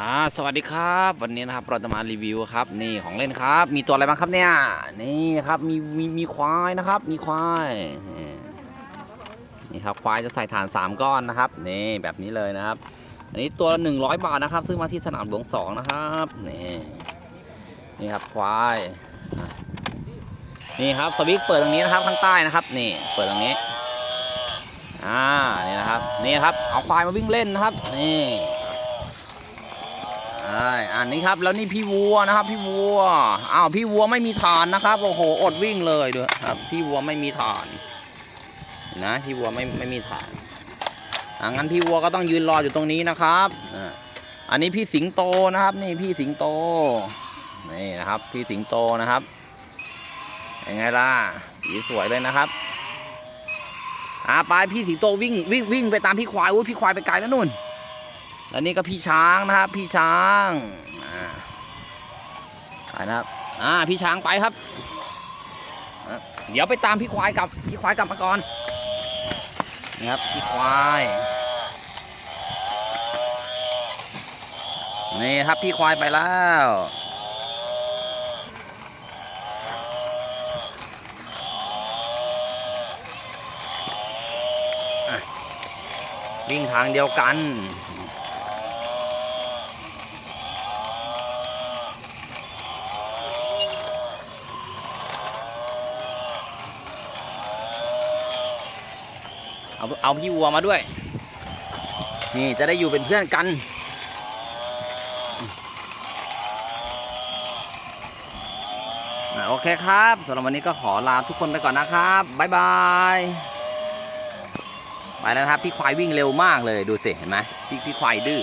อ่าสวัสดีครับ วันนี้นะครับเราจะมารีวิวครับนี่ของเล่นครับ มีตัวอะไรบ้างครับเนี่ยนี่ครับมีมีมีควายนะครับ มีควายนี่ครับควายจะใส่ฐาน 3 ก้อนนะครับนี่แบบนี้เลยนะครับ อันนี้ตัวละ100 บาทนะครับซื้อมาที่สนามหลวงสองนะครับนี่นี่ครับควายนี่ครับสวิตเปิดตรงนี้นะครับข้างใต้นะครับ นี่เปิดตรงนี้อ่านี่นะครับนี่ครับเอาควายมาวิ่งเล่นนะครับนี่ ช่อันนี้ครับแล้วนี่พี่วัวนะครับ พี่วัวอ้าวพี่วัวไม่มีฐานนะครับโอ้โหอดวิ่งเลยด้วยครับ พี่วัวไม่มีฐาน นะพี่วัวไม่ไม่มีฐานอ่างั้นพี่วัวก็ต้องยืนรออยู่ตรงนี้นะครับอันนี้พี่สิงโตนะครับ นี่พี่สิงโตนี่นะครับ พี่สิงโตนะครับยังไงล่ะสีสวยเลยนะครับอ่าไปพี่สิงโตวิ่งวิ่งวิ่งไปตามพี่ควายโอ้ยพี่ควายไปไกลแล้วนู่น แล้วนี่ก็พี่ช้างนะครับ พี่ช้างไปนะครับอ่าพี่ช้างไปครับ เดี๋ยวไปตามพี่ควายกลับพี่ควายกลับมาก่อนนี่ครับพี่ควายนี่ครับพี่ควายไปแล้ววิ่งทางเดียวกัน เอาเอาพี่วัวมาด้วย นี่จะได้อยู่เป็นเพื่อนกัน โอเคครับสำหรับวันนี้ก็ขอลาทุกคนไปก่อนนะครับบ๊ายบายไปแล้วครับ พี่ควายวิ่งเร็วมากเลยดูสิเห็นไหมพี่พี่ควายดื้อ